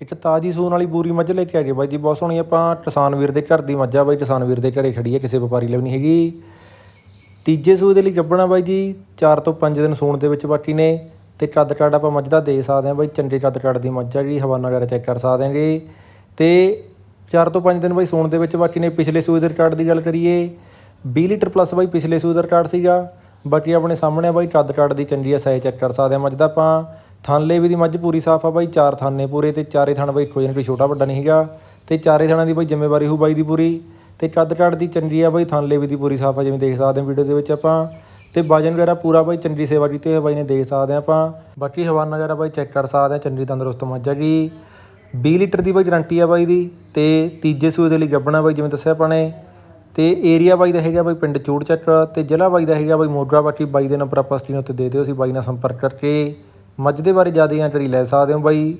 ਇੱਕ ਤਾਜੀ ਸੂਣ ਵਾਲੀ ਬੂਰੀ ਮੱਝ ਲੈ ਕੇ ਆ ਗਏ ਬਾਈ ਜੀ, ਬਹੁਤ ਸੋਹਣੀ ਆਪਾਂ ਕਿਸਾਨ ਵੀਰ ਦੇ ਘਰ ਦੀ ਮੱਝ ਆ ਬਾਈ, ਕਿਸਾਨ ਵੀਰ ਦੇ ਘਰੇ ਖੜੀ ਹੈ ਕਿਸੇ ਵਪਾਰੀ ਲਈ ਨਹੀਂ ਹੈਗੀ। ਤੀਜੇ ਸੂਏ ਦੇ ਲਈ ਗੱਬਣਾ ਬਾਈ ਜੀ 4 ਤੋਂ 5 ਦਿਨ ਸੂਣ ਦੇ ਵਿੱਚ ਬਾਕੀ ਨੇ ਤੇ ਕੱਦ ਕੱਦ ਆਪਾਂ ਮੱਝ ਦਾ ਦੇ ਸਕਦੇ ਹਾਂ ਬਾਈ, ਚੰਗੇ ਕੱਦ ਕੱਦ ਦੀ ਮੱਝ ਆ ਜਿਹੜੀ, ਹਵਾਨਾ ਵਗੈਰਾ ਚੈੱਕ ਕਰ ਸਕਦੇ ਹਾਂਗੇ। ਤੇ 4 ਤੋਂ 5 ਦਿਨ ਬਾਈ ਸੂਣ ਦੇ ਵਿੱਚ ਬਾਕੀ ਨੇ, ਪਿਛਲੇ ਸੂਏ ਦੇ ਰਿਕਾਰਡ ਦੀ ਗੱਲ ਕਰੀਏ 20 ਲੀਟਰ ਪਲੱਸ ਬਾਈ ਪਿਛਲੇ ਸੂਏ ਦਾ ਰਿਕਾਰਡ ਸੀਗਾ। ਬਾਕੀ ਆਪਣੇ ਸਾਹਮਣੇ ਆ ਬਾਈ, ਕੱਦ ਕੱਦ ਦੀ ਚੰਗੀ ਆ ਸਾਈਜ਼ ਚੈੱਕ ਕਰ ਸਕਦੇ ਆ ਮੱਝ ਦਾ ਆਪਾਂ। ਥਾਂਲੇ ਵੀ ਦੀ ਮੱਝ ਪੂਰੀ ਸਾਫ਼ ਆ ਬਾਈ, ਚਾਰ ਥਾਨੇ ਪੂਰੇ ਤੇ ਚਾਰੇ ਥਾਨ ਬਾਈ ਕੋਈ ਨਾ ਕੋਈ ਛੋਟਾ ਵੱਡਾ ਨਹੀਂ ਹੈਗਾ ਤੇ ਚਾਰੇ ਥਾਨਾਂ ਦੀ ਬਾਈ ਜ਼ਿੰਮੇਵਾਰੀ ਹੋਊ ਬਾਈ ਦੀ ਪੂਰੀ ਤੇ ਕੱਦ ਕੱਦ ਦੀ ਚੰਗੀ ਆ ਬਾਈ ਥਾਂਲੇ ਵੀ ਦੀ ਪੂਰੀ ਸਾਫ਼ ਆ ਜਿਵੇਂ ਦੇਖ ਸਕਦੇ ਹਾਂ ਵੀਡੀਓ ਦੇ ਵਿੱਚ ਆਪਾਂ ਤੇ ਵਜਨ ਵਗੈਰਾ ਪੂਰਾ ਬਾਈ ਚੰਗੀ ਸੇਵਾ ਕੀਤੀ ਹੋਈ ਬਾਈ ਨੇ ਦੇਖ ਸਕਦੇ ਆ ਆਪਾਂ। ਬਾਕੀ ਹਵਾਨਾ ਵਗੈਰਾ ਬਾਈ ਚੈੱਕ ਕਰ ਸਕਦੇ ਆ ਚੰਗੀ ਤੰਦਰੁਸਤ ਮੱਝ ਹੈਗੀ। 20 ਲੀਟਰ ਦੀ ਬਾਈ ਗਾਰੰਟੀ ਆ ਬਾਈ ਦੀ ਤੇ ਤੀਜੇ ਸੂਏ ਦੇ ਲਈ ਗੱਬਣਾ ਬਾਈ ਜਿਵੇਂ ਦੱਸਿਆ ਆਪਾਂ ਨੇ। ਤੇ ਏਰੀਆ ਬਾਈ ਦਾ ਹੈਗਾ ਬਾਈ ਪਿੰਡ ਚੂੜ ਚੱਕ ਤੇ ਜ਼ਿਲ੍ਹਾ ਬਾਈ ਦਾ ਹੈਗਾ ਬਾਈ ਮੋਗਾ, ਬਾਕੀ ਬਾਈ ਦੇ ਨੰਬਰ ਆਪਾਂ ਸਕਰੀਨ ਉੱਤੇ ਦੇ ਦਿਓ, ਅਸੀਂ ਬਾਈ ਨਾਲ ਸੰਪਰਕ ਕਰਕੇ ਮੱਝ ਦੇ ਬਾਰੇ ਜ਼ਿਆਦਾ ਜਾਣਕਾਰੀ ਲੈ ਸਕਦੇ ਹੋ ਬਾਈ।